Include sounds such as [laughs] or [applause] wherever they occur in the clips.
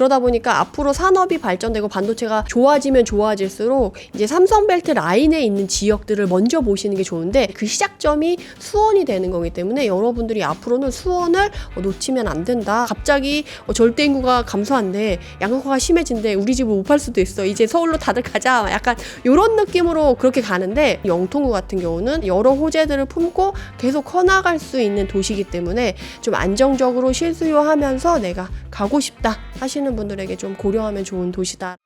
그러다 보니까 앞으로 산업이 발전되고 반도체가 좋아지면 좋아질수록 이제 삼성벨트 라인에 있는 지역들을 먼저 보시는 게 좋은데 그 시작점이 수원이 되는 거기 때문에 여러분들이 앞으로는 수원을 어, 놓치면 안 된다. 갑자기 어, 절대 인구가 감소한대. 양극화가 심해진대. 우리 집을 못 팔 수도 있어. 이제 서울로 다들 가자. 약간 이런 느낌으로 그렇게 가는데 영통구 같은 경우는 여러 호재들을 품고 계속 커나갈 수 있는 도시이기 때문에 좀 안정적으로 실수요하면서 내가 가고 싶다 하시는 분들에게 좀 고려하면 좋은 도시다.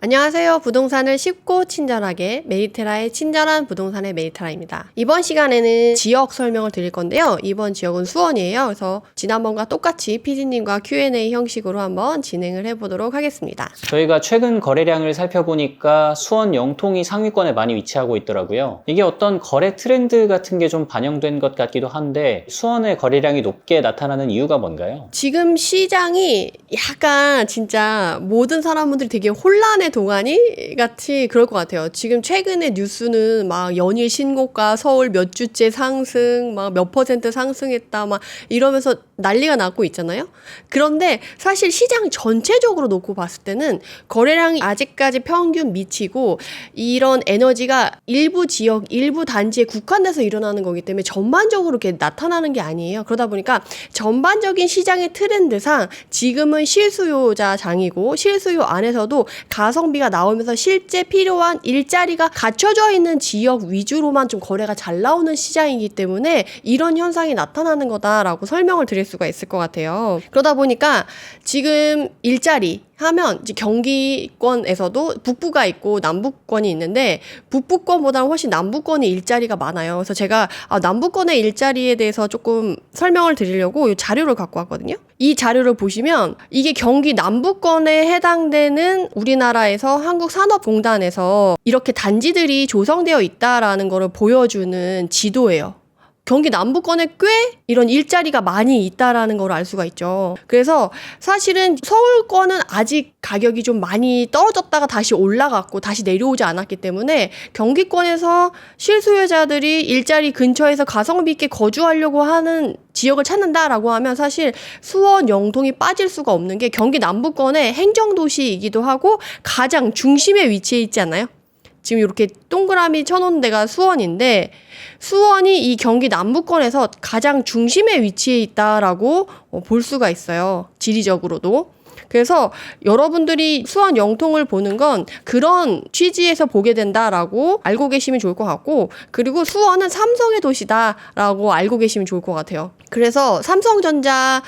안녕하세요. 부동산을 쉽고 친절하게 메리테라의 친절한 부동산의 메리테라입니다. 이번 시간에는 지역 설명을 드릴 건데요. 이번 지역은 수원이에요. 그래서 지난번과 똑같이 PD님과 Q&A 형식으로 한번 진행을 해보도록 하겠습니다. 저희가 최근 거래량을 살펴보니까 수원 영통이 상위권에 많이 위치하고 있더라고요. 이게 어떤 거래 트렌드 같은 게 좀 반영된 것 같기도 한데 수원의 거래량이 높게 나타나는 이유가 뭔가요? 지금 시장이 약간 진짜 모든 사람들이 되게 혼란 의 동안이 같이 그럴 것 같아요. 지금 최근에 뉴스는 막 연일 신고가 서울 몇 주째 상승, 막 몇 퍼센트 상승했다, 막 이러면서 난리가 나고 있잖아요. 그런데 사실 시장 전체적으로 놓고 봤을 때는 거래량이 아직까지 평균 미치고 이런 에너지가 일부 지역, 일부 단지에 국한돼서 일어나는 거기 때문에 전반적으로 이렇게 나타나는 게 아니에요. 그러다 보니까 전반적인 시장의 트렌드상 지금은 실수요자 장이고 실수요 안에서도 가 성비가 나오면서 실제 필요한 일자리가 갖춰져 있는 지역 위주로만 좀 거래가 잘 나오는 시장이기 때문에 이런 현상이 나타나는 거다라고 설명을 드릴 수가 있을 것 같아요. 그러다 보니까 지금 일자리 하면 이제 경기권에서도 북부가 있고 남부권이 있는데 북부권보다는 훨씬 남부권의 일자리가 많아요. 그래서 제가 아, 남부권의 일자리에 대해서 조금 설명을 드리려고 이 자료를 갖고 왔거든요. 이 자료를 보시면 이게 경기 남부권에 해당되는 우리나라에서 한국산업공단에서 이렇게 단지들이 조성되어 있다라는 거를 보여주는 지도예요. 경기 남부권에 꽤 이런 일자리가 많이 있다라는 걸 알 수가 있죠. 그래서 사실은 서울권은 아직 가격이 좀 많이 떨어졌다가 다시 올라갔고 다시 내려오지 않았기 때문에 경기권에서 실수요자들이 일자리 근처에서 가성비 있게 거주하려고 하는 지역을 찾는다라고 하면 사실 수원 영통이 빠질 수가 없는 게 경기 남부권의 행정도시이기도 하고 가장 중심에 위치해 있지 않나요? 지금 이렇게 동그라미 쳐놓은 데가 수원인데 수원이 이 경기 남부권에서 가장 중심에 위치해 있다라고 어, 볼 수가 있어요. 지리적으로도. 그래서 여러분들이 수원 영통을 보는 건 그런 취지에서 보게 된다라고 알고 계시면 좋을 것 같고 그리고 수원은 삼성의 도시다라고 알고 계시면 좋을 것 같아요. 그래서 삼성전자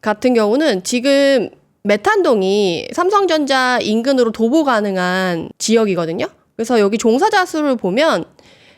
같은 경우는 지금 메탄동이 삼성전자 인근으로 도보 가능한 지역이거든요. 그래서 여기 종사자 수를 보면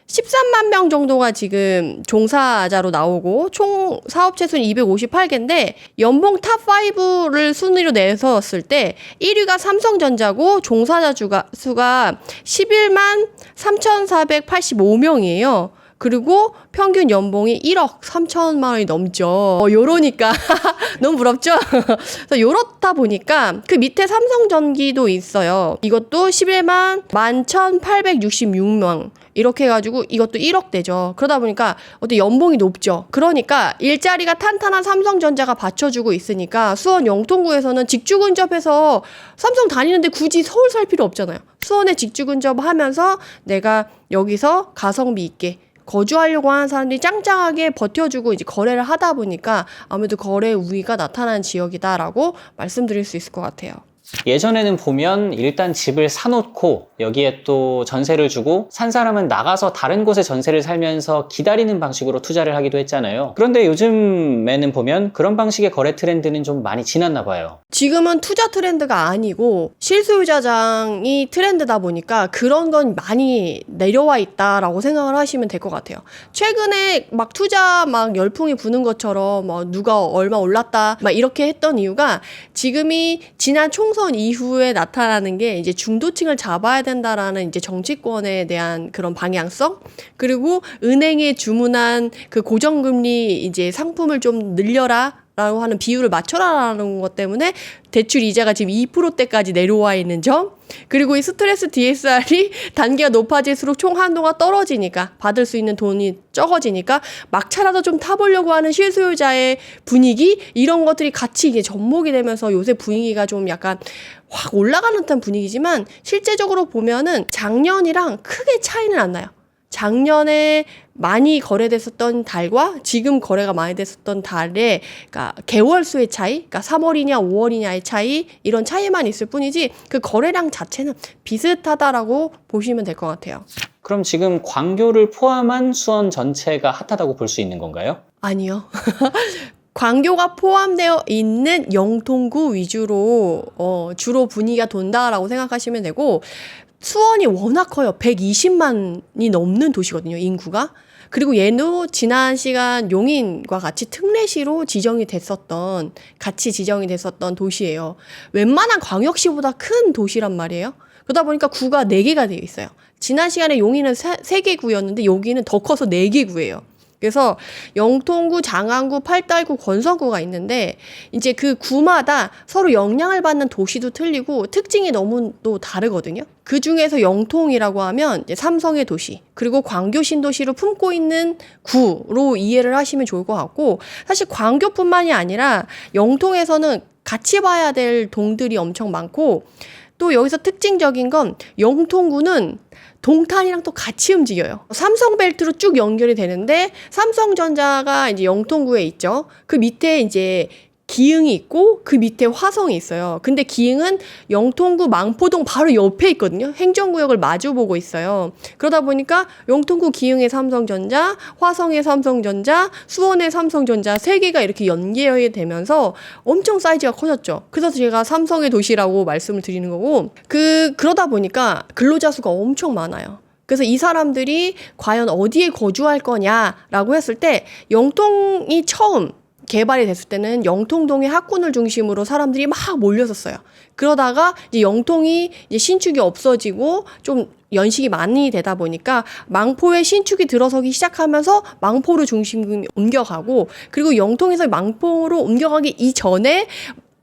13만 명 정도가 지금 종사자로 나오고 총 사업체 수는 258개인데 연봉 탑5를 순위로 내섰을 때 1위가 삼성전자고 종사자 수가 11만 3,485명이에요. 그리고 평균 연봉이 1억 3천만 원이 넘죠. 어, 요러니까 [laughs] 너무 부럽죠? 그래서 요렇다 보니까 그 밑에 삼성전기도 있어요. 이것도 11만 11,866명. 이렇게 해가지고 이것도 1억 되죠. 그러다 보니까 어때 연봉이 높죠. 그러니까 일자리가 탄탄한 삼성전자가 받쳐주고 있으니까 수원 영통구에서는 직주 근접해서 삼성 다니는데 굳이 서울 살 필요 없잖아요. 수원에 직주 근접하면서 내가 여기서 가성비 있게 거주하려고 하는 사람들이 짱짱하게 버텨주고 이제 거래를 하다 보니까 아무래도 거래 우위가 나타나는 지역이다라고 말씀드릴 수 있을 것 같아요. 예전에는 보면 일단 집을 사놓고 여기에 또 전세를 주고 산 사람은 나가서 다른 곳에 전세를 살면서 기다리는 방식으로 투자를 하기도 했잖아요. 그런데 요즘에는 보면 그런 방식의 거래 트렌드는 좀 많이 지났나 봐요. 지금은 투자 트렌드가 아니고 실수요자장이 트렌드다 보니까 그런 건 많이 내려와 있다라고 생각을 하시면 될 것 같아요. 최근에 막 투자 막 열풍이 부는 것처럼 뭐 누가 얼마 올랐다 막 이렇게 했던 이유가 지금이 지난 총선 이후에 나타나는 게 이제 중도층을 잡아야 된다라는 이제 정치권에 대한 그런 방향성? 그리고 은행에 주문한 그 고정금리 이제 상품을 좀 늘려라 라고 하는 비율을 맞춰라라는 것 때문에 대출 이자가 지금 2%대까지 내려와 있는 점 그리고 이 스트레스 DSR이 [laughs] 단계가 높아질수록 총 한도가 떨어지니까 받을 수 있는 돈이 적어지니까 막차라도 좀 타보려고 하는 실수요자의 분위기 이런 것들이 같이 이게 접목이 되면서 요새 분위기가 좀 약간 확 올라가는 듯한 분위기지만 실제적으로 보면은 작년이랑 크게 차이는 안 나요. 작년에 많이 거래됐었던 달과 지금 거래가 많이 됐었던 달의 그러니까 개월 수의 차이, 그러니까 3월이냐 5월이냐의 차이 이런 차이만 있을 뿐이지 그 거래량 자체는 비슷하다라고 보시면 될 것 같아요. 그럼 지금 광교를 포함한 수원 전체가 핫하다고 볼 수 있는 건가요? 아니요. [laughs] 광교가 포함되어 있는 영통구 위주로 어, 주로 분위기가 돈다라고 생각하시면 되고 수원이 워낙 커요. 120만이 넘는 도시거든요. 인구가. 그리고 얘도 지난 시간 용인과 같이 특례시로 지정이 됐었던 같이 지정이 됐었던 도시예요. 웬만한 광역시보다 큰 도시란 말이에요. 그러다 보니까 구가 4개가 되어 있어요. 지난 시간에 용인은 3개 구였는데 여기는 더 커서 4개 구예요. 그래서 영통구, 장안구, 팔달구, 권성구가 있는데 이제 그 구마다 서로 영향을 받는 도시도 틀리고 특징이 너무 또 다르거든요. 그 중에서 영통이라고 하면 삼성의 도시 그리고 광교 신도시를 품고 있는 구로 이해를 하시면 좋을 것 같고 사실 광교뿐만이 아니라 영통에서는 같이 봐야 될 동들이 엄청 많고 또 여기서 특징적인 건 영통구는 동탄이랑 또 같이 움직여요. 삼성벨트로 쭉 연결이 되는데 삼성전자가 이제 영통구에 있죠. 그 밑에 이제 기흥이 있고 그 밑에 화성이 있어요. 근데 기흥은 영통구 망포동 바로 옆에 있거든요. 행정구역을 마주 보고 있어요. 그러다 보니까 영통구 기흥의 삼성전자, 화성의 삼성전자, 수원의 삼성전자 세 개가 이렇게 연계이 되면서 엄청 사이즈가 커졌죠. 그래서 제가 삼성의 도시라고 말씀을 드리는 거고 그 그러다 보니까 근로자 수가 엄청 많아요. 그래서 이 사람들이 과연 어디에 거주할 거냐라고 했을 때 영통이 처음 개발이 됐을 때는 영통동의 학군을 중심으로 사람들이 막 몰렸었어요. 그러다가 이제 영통이 이제 신축이 없어지고 좀 연식이 많이 되다 보니까 망포에 신축이 들어서기 시작하면서 망포로 중심이 옮겨가고 그리고 영통에서 망포로 옮겨가기 이전에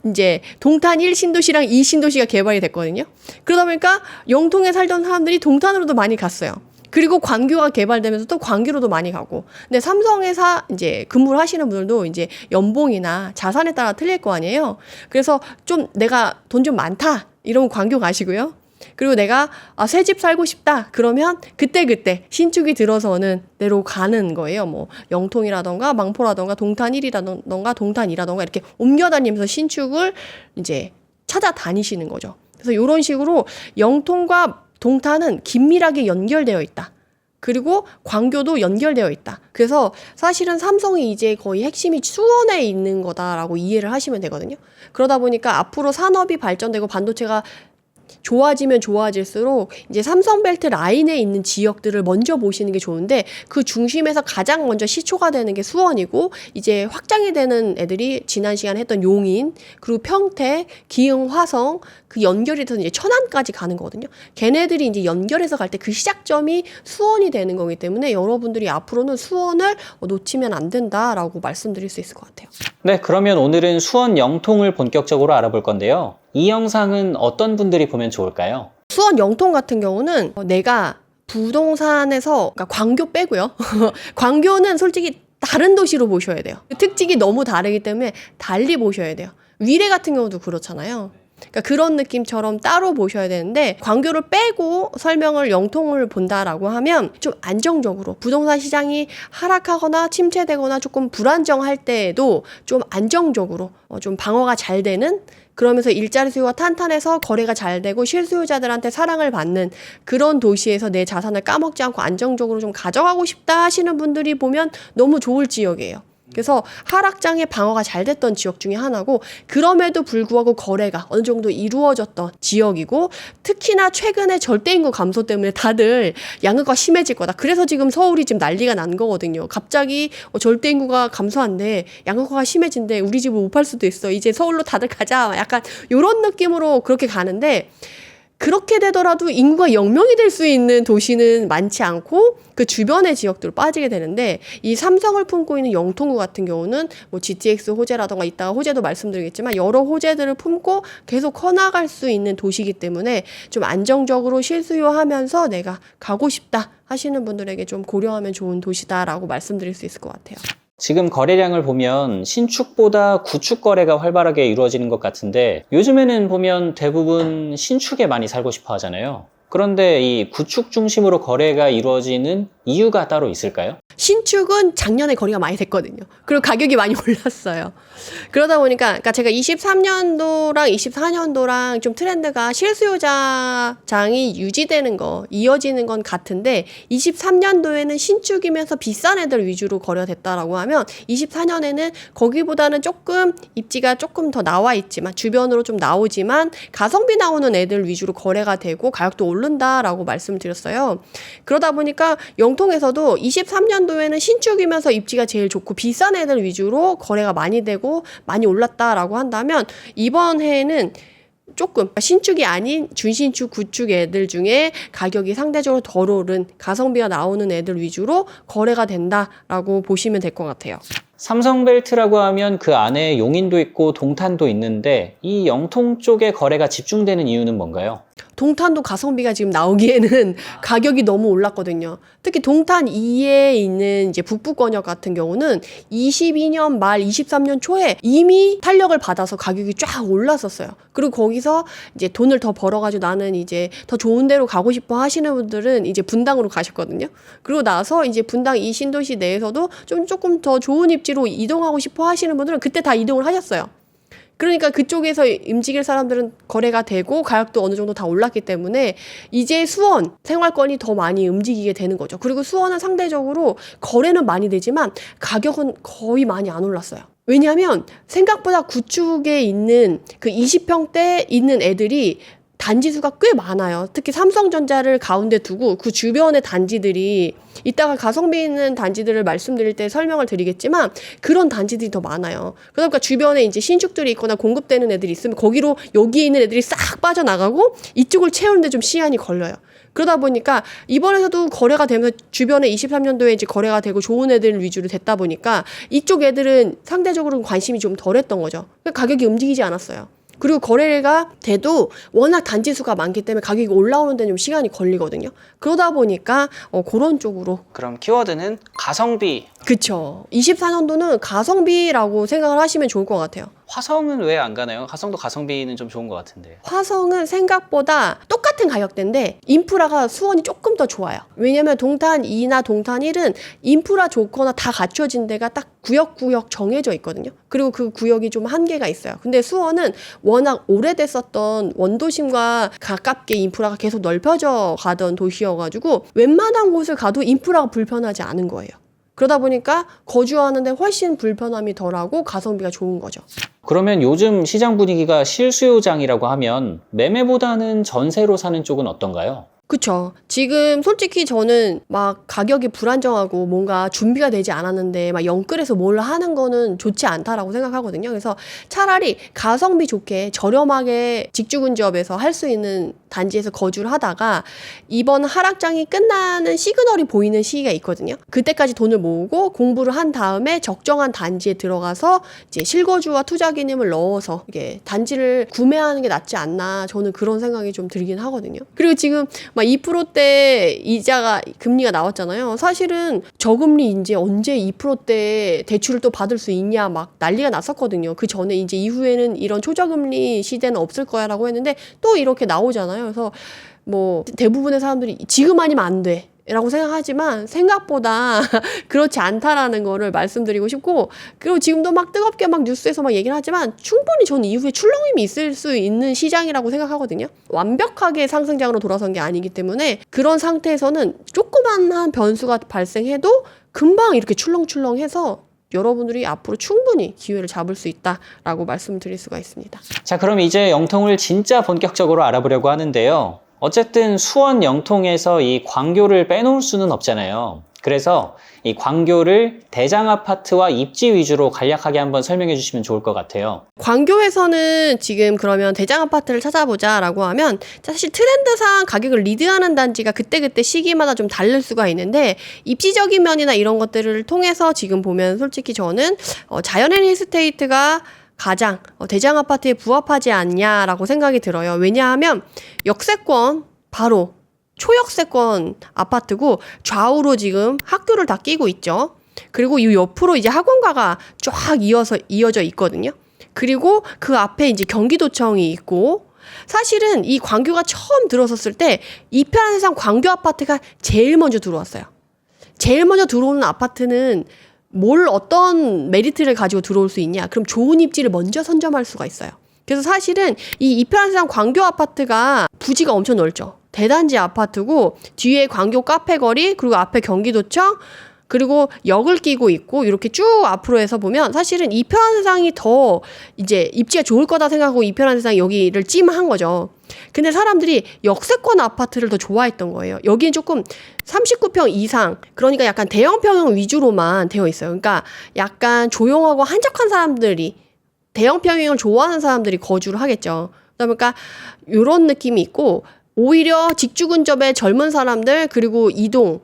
이제 동탄 1신도시랑 2신도시가 개발이 됐거든요. 그러다 보니까 영통에 살던 사람들이 동탄으로도 많이 갔어요. 그리고 광교가 개발되면서 또 광교로도 많이 가고. 근데 삼성에서 이제 근무를 하시는 분들도 이제 연봉이나 자산에 따라 틀릴 거 아니에요. 그래서 좀 내가 돈 좀 많다. 이러면 광교 가시고요. 그리고 내가 아, 새 집 살고 싶다. 그러면 그때그때 신축이 들어서는 내로 가는 거예요. 뭐 영통이라던가 망포라던가 동탄 1이라던가 동탄 2라던가 이렇게 옮겨 다니면서 신축을 이제 찾아다니시는 거죠. 그래서 이런 식으로 영통과 동탄은 긴밀하게 연결되어 있다. 그리고 광교도 연결되어 있다. 그래서 사실은 삼성이 이제 거의 핵심이 수원에 있는 거다라고 이해를 하시면 되거든요. 그러다 보니까 앞으로 산업이 발전되고 반도체가 좋아지면 좋아질수록 이제 삼성벨트 라인에 있는 지역들을 먼저 보시는 게 좋은데 그 중심에서 가장 먼저 시초가 되는 게 수원이고 이제 확장이 되는 애들이 지난 시간에 했던 용인 그리고 평택, 기흥, 화성 그 연결이 돼서 이제 천안까지 가는 거거든요. 걔네들이 이제 연결해서 갈 때 그 시작점이 수원이 되는 거기 때문에 여러분들이 앞으로는 수원을 놓치면 안 된다라고 말씀드릴 수 있을 것 같아요. 네, 그러면 오늘은 수원 영통을 본격적으로 알아볼 건데요. 이 영상은 어떤 분들이 보면 좋을까요? 수원 영통 같은 경우는 내가 부동산에서 그러니까 광교 빼고요. [laughs] 광교는 솔직히 다른 도시로 보셔야 돼요. 특징이 너무 다르기 때문에 달리 보셔야 돼요. 위례 같은 경우도 그렇잖아요. 그러니까 그런 느낌처럼 따로 보셔야 되는데 광교를 빼고 설명을 영통을 본다라고 하면 좀 안정적으로 부동산 시장이 하락하거나 침체되거나 조금 불안정할 때에도 좀 안정적으로 어, 좀 방어가 잘 되는 그러면서 일자리 수요가 탄탄해서 거래가 잘 되고 실수요자들한테 사랑을 받는 그런 도시에서 내 자산을 까먹지 않고 안정적으로 좀 가져가고 싶다 하시는 분들이 보면 너무 좋을 지역이에요. 그래서 하락장의 방어가 잘 됐던 지역 중에 하나고 그럼에도 불구하고 거래가 어느 정도 이루어졌던 지역이고 특히나 최근에 절대인구 감소 때문에 다들 양극화 심해질 거다. 그래서 지금 서울이 지금 난리가 난 거거든요. 갑자기 어, 절대인구가 감소한데 양극화가 심해진데 우리 집을 못 팔 수도 있어. 이제 서울로 다들 가자. 약간 요런 느낌으로 그렇게 가는데 그렇게 되더라도 인구가 0명이 될 수 있는 도시는 많지 않고 그 주변의 지역들로 빠지게 되는데 이 삼성을 품고 있는 영통구 같은 경우는 뭐 GTX 호재라던가 이따가 호재도 말씀드리겠지만 여러 호재들을 품고 계속 커나갈 수 있는 도시이기 때문에 좀 안정적으로 실수요하면서 내가 가고 싶다 하시는 분들에게 좀 고려하면 좋은 도시다라고 말씀드릴 수 있을 것 같아요. 지금 거래량을 보면 신축보다 구축 거래가 활발하게 이루어지는 것 같은데 요즘에는 보면 대부분 신축에 많이 살고 싶어 하잖아요. 그런데 이 구축 중심으로 거래가 이루어지는 이유가 따로 있을까요? 신축은 작년에 거리가 많이 됐거든요. 그리고 가격이 많이 [laughs] 올랐어요. 그러다 보니까, 그러니까 제가 23년도랑 24년도랑 좀 트렌드가 실수요자장이 유지되는 거, 이어지는 건 같은데, 23년도에는 신축이면서 비싼 애들 위주로 거래가 됐다라고 하면, 24년에는 거기보다는 조금 입지가 조금 더 나와 있지만, 주변으로 좀 나오지만, 가성비 나오는 애들 위주로 거래가 되고, 가격도 오른다라고 말씀을 드렸어요. 그러다 보니까 영통에서도 23년도에는 신축이면서 입지가 제일 좋고 비싼 애들 위주로 거래가 많이 되고 많이 올랐다라고 한다면 이번 해에는 조금 신축이 아닌 준신축, 구축 애들 중에 가격이 상대적으로 덜 오른 가성비가 나오는 애들 위주로 거래가 된다라고 보시면 될 것 같아요. 삼성벨트라고 하면 그 안에 용인도 있고 동탄도 있는데 이 영통 쪽에 거래가 집중되는 이유는 뭔가요? 동탄도 가성비가 지금 나오기에는 [laughs] 가격이 너무 올랐거든요. 특히 동탄 2에 있는 이제 북부권역 같은 경우는 22년 말 23년 초에 이미 탄력을 받아서 가격이 쫙 올랐었어요. 그리고 거기서 이제 돈을 더 벌어가지고 나는 이제 더 좋은 데로 가고 싶어 하시는 분들은 이제 분당으로 가셨거든요. 그리고 나서 이제 분당 이 신도시 내에서도 좀 조금 더 좋은 입지로 이동하고 싶어 하시는 분들은 그때 다 이동을 하셨어요. 그러니까 그쪽에서 움직일 사람들은 거래가 되고 가격도 어느 정도 다 올랐기 때문에 이제 수원 생활권이 더 많이 움직이게 되는 거죠. 그리고 수원은 상대적으로 거래는 많이 되지만 가격은 거의 많이 안 올랐어요. 왜냐하면 생각보다 구축에 있는 그 20평대 있는 애들이 단지 수가 꽤 많아요. 특히 삼성전자를 가운데 두고 그 주변의 단지들이 이따가 가성비 있는 단지들을 말씀드릴 때 설명을 드리겠지만 그런 단지들이 더 많아요. 그러니까 주변에 이제 신축들이 있거나 공급되는 애들이 있으면 거기로 여기에 있는 애들이 싹 빠져나가고 이쪽을 채우는데 좀 시간이 걸려요. 그러다 보니까 이번에도 거래가 되면서 주변에 23년도에 이제 거래가 되고 좋은 애들 위주로 됐다 보니까 이쪽 애들은 상대적으로 관심이 좀 덜했던 거죠. 그러니까 가격이 움직이지 않았어요. 그리고 거래가 돼도 워낙 단지 수가 많기 때문에 가격이 올라오는 데는 좀 시간이 걸리거든요. 그러다 보니까 어, 그런 쪽으로 그럼 키워드는 가성비. 그쵸. 24년도는 가성비라고 생각을 하시면 좋을 것 같아요. 화성은 왜 안 가나요? 화성도 가성비는 좀 좋은 것 같은데. 화성은 생각보다 똑같은 가격대인데 인프라가 수원이 조금 더 좋아요. 왜냐면 동탄 2나 동탄 1은 인프라 좋거나 다 갖춰진 데가 딱 구역구역 정해져 있거든요. 그리고 그 구역이 좀 한계가 있어요. 근데 수원은 워낙 오래됐었던 원도심과 가깝게 인프라가 계속 넓혀져 가던 도시여가지고 웬만한 곳을 가도 인프라가 불편하지 않은 거예요. 그러다 보니까 거주하는데 훨씬 불편함이 덜하고 가성비가 좋은 거죠. 그러면 요즘 시장 분위기가 실수요장이라고 하면 매매보다는 전세로 사는 쪽은 어떤가요? 그쵸. 지금 솔직히 저는 막 가격이 불안정하고 뭔가 준비가 되지 않았는데 막 영끌에서 뭘 하는 거는 좋지 않다라고 생각하거든요. 그래서 차라리 가성비 좋게 저렴하게 직주근접에서 할 수 있는 단지에서 거주를 하다가 이번 하락장이 끝나는 시그널이 보이는 시기가 있거든요. 그때까지 돈을 모으고 공부를 한 다음에 적정한 단지에 들어가서 이제 실거주와 투자 개념을 넣어서 이게 단지를 구매하는 게 낫지 않나 저는 그런 생각이 좀 들긴 하거든요. 그리고 지금 막 2%대 이자가 금리가 나왔잖아요. 사실은 저금리 이제 언제 2%대 대출을 또 받을 수 있냐 막 난리가 났었거든요. 그 전에 이제 이후에는 이런 초저금리 시대는 없을 거야라고 했는데 또 이렇게 나오잖아요. 그래서 뭐 대부분의 사람들이 지금 아니면 안 돼. 라고 생각하지만 생각보다 [laughs] 그렇지 않다라는 거를 말씀드리고 싶고 그리고 지금도 막 뜨겁게 막 뉴스에서 막 얘기를 하지만 충분히 저는 이후에 출렁임이 있을 수 있는 시장이라고 생각하거든요. 완벽하게 상승장으로 돌아선 게 아니기 때문에 그런 상태에서는 조그만한 변수가 발생해도 금방 이렇게 출렁출렁해서 여러분들이 앞으로 충분히 기회를 잡을 수 있다라고 말씀을 드릴 수가 있습니다. 자, 그럼 이제 영통을 진짜 본격적으로 알아보려고 하는데요. 어쨌든 수원 영통에서 이 광교를 빼놓을 수는 없잖아요. 그래서 이 광교를 대장 아파트와 입지 위주로 간략하게 한번 설명해 주시면 좋을 것 같아요. 광교에서는 지금 그러면 대장 아파트를 찾아보자라고 하면 사실 트렌드상 가격을 리드하는 단지가 그때그때 시기마다 좀 다를 수가 있는데 입지적인 면이나 이런 것들을 통해서 지금 보면 솔직히 저는 어, 자연의 힐스테이트가 가장 어, 대장 아파트에 부합하지 않냐라고 생각이 들어요. 왜냐하면 역세권 바로 초역세권 아파트고 좌우로 지금 학교를 다 끼고 있죠. 그리고 이 옆으로 이제 학원가가 쫙 이어서 이어져 있거든요. 그리고 그 앞에 이제 경기도청이 있고 사실은 이 광교가 처음 들어섰을 때 이편한 세상 광교 아파트가 제일 먼저 들어왔어요. 제일 먼저 들어오는 아파트는 뭘 어떤 메리트를 가지고 들어올 수 있냐? 그럼 좋은 입지를 먼저 선점할 수가 있어요. 그래서 사실은 이 이편한 세상 광교 아파트가 부지가 엄청 넓죠. 대단지 아파트고 뒤에 광교 카페 거리 그리고 앞에 경기도청 그리고 역을 끼고 있고 이렇게 쭉 앞으로 해서 보면 사실은 이편한 세상이 더 이제 입지가 좋을 거다 생각하고 이편한 세상이 여기를 찜한 거죠. 근데 사람들이 역세권 아파트를 더 좋아했던 거예요. 여기는 조금 39평 이상, 그러니까 약간 대형 평형 위주로만 되어 있어요. 그러니까 약간 조용하고 한적한 사람들이 대형 평형을 좋아하는 사람들이 거주를 하겠죠. 그러다 보니까 이런 느낌이 있고 오히려 직주 근접의 젊은 사람들 그리고 이동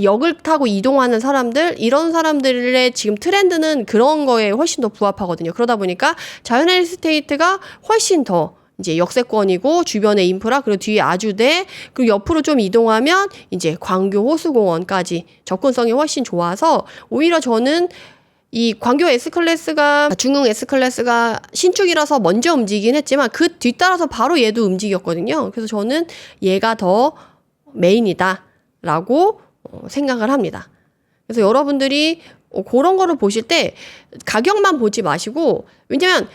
역을 타고 이동하는 사람들 이런 사람들의 지금 트렌드는 그런 거에 훨씬 더 부합하거든요. 그러다 보니까 자연의 스테이트가 훨씬 더 이제 역세권이고 주변에 인프라 그리고 뒤에 아주대 그리고 옆으로 좀 이동하면 이제 광교 호수공원까지 접근성이 훨씬 좋아서 오히려 저는 이 광교 S 클래스가 중흥 S 클래스가 신축이라서 먼저 움직이긴 했지만 그 뒤따라서 바로 얘도 움직였거든요. 그래서 저는 얘가 더 메인이다 라고 어, 생각을 합니다. 그래서 여러분들이 어, 그런 거를 보실 때 가격만 보지 마시고 왜냐면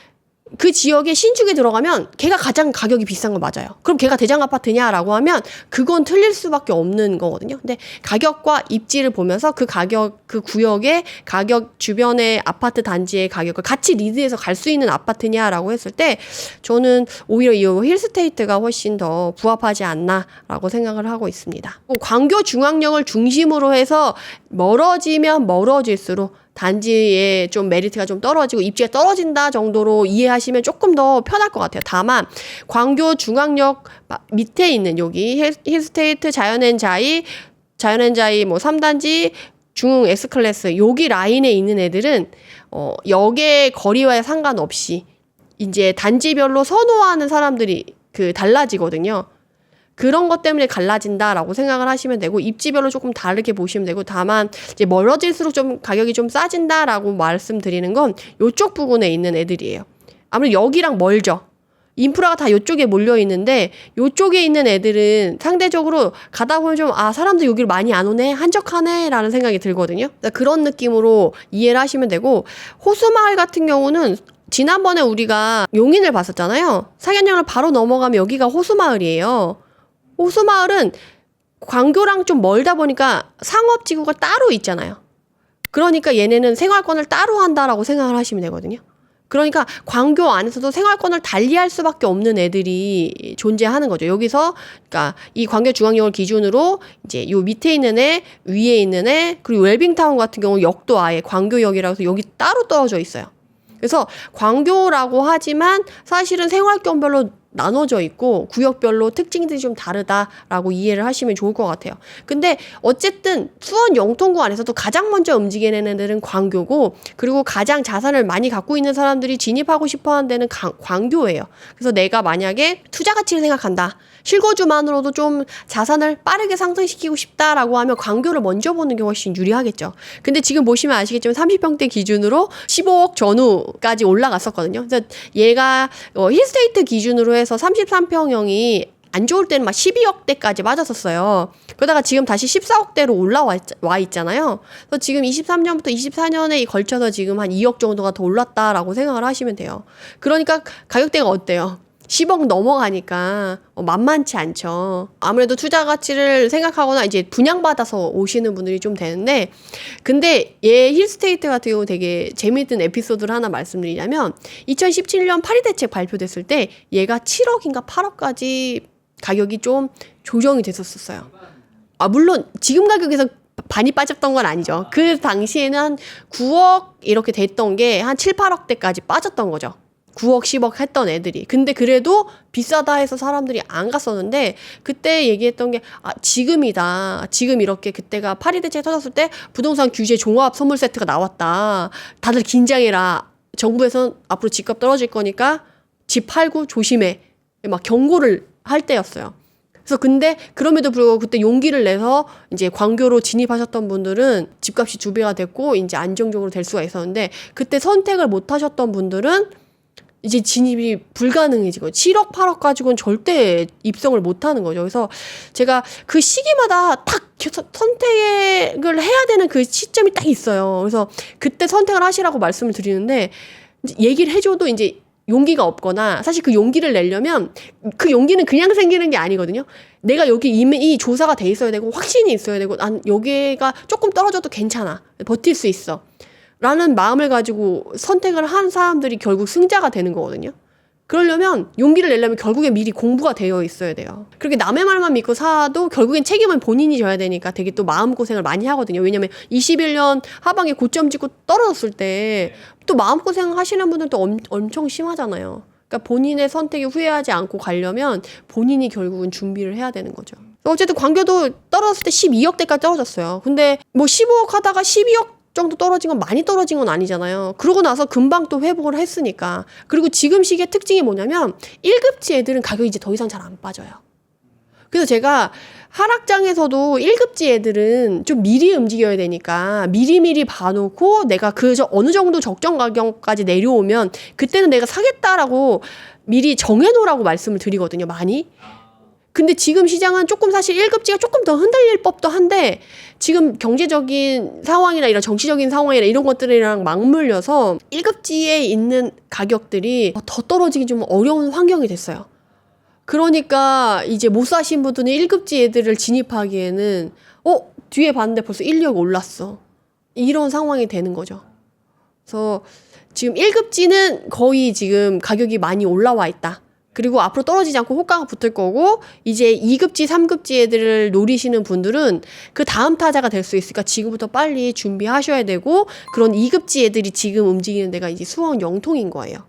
그 지역에 신축에 들어가면 걔가 가장 가격이 비싼 거 맞아요. 그럼 걔가 대장 아파트냐라고 하면 그건 틀릴 수밖에 없는 거거든요. 근데 가격과 입지를 보면서 그 가격 그 구역의 가격 주변의 아파트 단지의 가격을 같이 리드해서 갈 수 있는 아파트냐라고 했을 때 저는 오히려 이 힐스테이트가 훨씬 더 부합하지 않나라고 생각을 하고 있습니다. 광교 중앙역을 중심으로 해서 멀어지면 멀어질수록 단지에 좀 메리트가 좀 떨어지고 입지가 떨어진다 정도로 이해하시면 조금 더 편할 것 같아요. 다만 광교 중앙역 마- 밑에 있는 여기 힐- 힐스테이트 자연앤자이 자연앤자이 뭐 3단지 중흥 S클래스 여기 라인에 있는 애들은 어 역의 거리와 상관없이 이제 단지별로 선호하는 사람들이 그 달라지거든요. 그런 것 때문에 갈라진다라고 생각을 하시면 되고 입지별로 조금 다르게 보시면 되고 다만 이제 멀어질수록 좀 가격이 좀 싸진다라고 말씀드리는 건 요쪽 부분에 있는 애들이에요. 아무래도 여기랑 멀죠. 인프라가 다 요쪽에 몰려 있는데 요쪽에 있는 애들은 상대적으로 가다 보면 좀 아 사람들 여기를 많이 안 오네 한적하네라는 생각이 들거든요. 그러니까 그런 느낌으로 이해를 하시면 되고 호수마을 같은 경우는 지난번에 우리가 용인을 봤었잖아요. 상현역을 바로 넘어가면 여기가 호수마을이에요. 호수마을은 광교랑 좀 멀다 보니까 상업지구가 따로 있잖아요. 그러니까 얘네는 생활권을 따로 한다라고 생각을 하시면 되거든요. 그러니까 광교 안에서도 생활권을 달리할 수밖에 없는 애들이 존재하는 거죠. 여기서 그러니까 이 광교 중앙역을 기준으로 이제 요 밑에 있는 애, 위에 있는 애, 그리고 웰빙타운 같은 경우 역도 아예 광교역이라고 해서 여기 따로 떨어져 있어요. 그래서 광교라고 하지만 사실은 생활권별로 나눠져 있고 구역별로 특징들이 좀 다르다라고 이해를 하시면 좋을 것 같아요. 근데 어쨌든 수원 영통구 안에서도 가장 먼저 움직이는 애들은 광교고 그리고 가장 자산을 많이 갖고 있는 사람들이 진입하고 싶어 하는 데는 강- 광교예요. 그래서 내가 만약에 투자 가치를 생각한다. 실거주만으로도 좀 자산을 빠르게 상승시키고 싶다라고 하면 광교를 먼저 보는 게 훨씬 유리하겠죠. 근데 지금 보시면 아시겠지만 30평대 기준으로 15억 전후까지 올라갔었거든요. 그래서 얘가 어, 힐스테이트 기준으로 해서 33평형이 안 좋을 때는 막 12억대까지 맞았었어요. 그러다가 지금 다시 14억대로 올라와 있, 와 있 잖아요. 그래서 지금 23년부터 24년에 걸쳐서 지금 한 2억 정도가 더 올랐다라고 생각을 하시면 돼요. 그러니까 가격대가 어때요? 10억 넘어가니까 어, 만만치 않죠. 아무래도 투자 가치를 생각하거나 이제 분양받아서 오시는 분들이 좀 되는데, 근데 얘 힐스테이트 같은 경우 되게 재미있는 에피소드를 하나 말씀드리자면, 2017년 파리 대책 발표됐을 때 얘가 7억인가 8억까지 가격이 좀 조정이 됐었어요. 아, 물론 지금 가격에서 반이 빠졌던 건 아니죠. 그 당시에는 한 9억 이렇게 됐던 게 한 7, 8억대까지 빠졌던 거죠. 9억, 10억 했던 애들이. 근데 그래도 비싸다 해서 사람들이 안 갔었는데 그때 얘기했던 게 아, 지금이다. 지금 이렇게 그때가 파리 대책 터졌을 때 부동산 규제 종합 선물 세트가 나왔다. 다들 긴장해라. 정부에서는 앞으로 집값 떨어질 거니까 집 팔고 조심해. 막 경고를 할 때였어요. 그래서 근데 그럼에도 불구하고 그때 용기를 내서 이제 광교로 진입하셨던 분들은 집값이 두 배가 됐고 이제 안정적으로 될 수가 있었는데 그때 선택을 못 하셨던 분들은 이제 진입이 불가능해지고 7억 8억 가지고는 절대 입성을 못 하는 거죠. 그래서 제가 그 시기마다 딱 겨- 선택을 해야 되는 그 시점이 딱 있어요. 그래서 그때 선택을 하시라고 말씀을 드리는데 얘기를 해줘도 이제 용기가 없거나 사실 그 용기를 내려면 그 용기는 그냥 생기는 게 아니거든요. 내가 여기 이미 이 조사가 돼 있어야 되고 확신이 있어야 되고 난 여기가 조금 떨어져도 괜찮아. 버틸 수 있어. 라는 마음을 가지고 선택을 한 사람들이 결국 승자가 되는 거거든요. 그러려면 용기를 내려면 결국에 미리 공부가 되어 있어야 돼요. 그렇게 남의 말만 믿고 사도 결국엔 책임은 본인이 져야 되니까 되게 또 마음고생을 많이 하거든요. 왜냐면 21년 하반기 고점 찍고 떨어졌을 때 또 마음고생 하시는 분들도 엄, 엄청 심하잖아요. 그러니까 본인의 선택에 후회하지 않고 가려면 본인이 결국은 준비를 해야 되는 거죠. 어쨌든 광교도 떨어졌을 때 12억대까지 떨어졌어요. 근데 뭐 15억 하다가 12억 정도 떨어진 건 많이 떨어진 건 아니잖아요. 그러고 나서 금방 또 회복을 했으니까. 그리고 지금 시기의 특징이 뭐냐면 1급지 애들은 가격이 이제 더 이상 잘 안 빠져요. 그래서 제가 하락장에서도 1급지 애들은 좀 미리 움직여야 되니까 미리미리 봐놓고 내가 그저 어느 정도 적정 가격까지 내려오면 그때는 내가 사겠다라고 미리 정해놓으라고 말씀을 드리거든요. 많이. 근데 지금 시장은 조금 사실 1급지가 조금 더 흔들릴 법도 한데 지금 경제적인 상황이나 이런 정치적인 상황이나 이런 것들이랑 맞물려서 1급지에 있는 가격들이 더 떨어지기 좀 어려운 환경이 됐어요. 그러니까 이제 못 사신 분들은 1급지 애들을 진입하기에는 어 뒤에 봤는데 벌써 1, 2억 올랐어. 이런 상황이 되는 거죠. 그래서 지금 1급지는 거의 지금 가격이 많이 올라와 있다. 그리고 앞으로 떨어지지 않고 호가가 붙을 거고 이제 2급지, 3급지 애들을 노리시는 분들은 그 다음 타자가 될 수 있으니까 지금부터 빨리 준비하셔야 되고 그런 2급지 애들이 지금 움직이는 데가 이제 수원 영통인 거예요.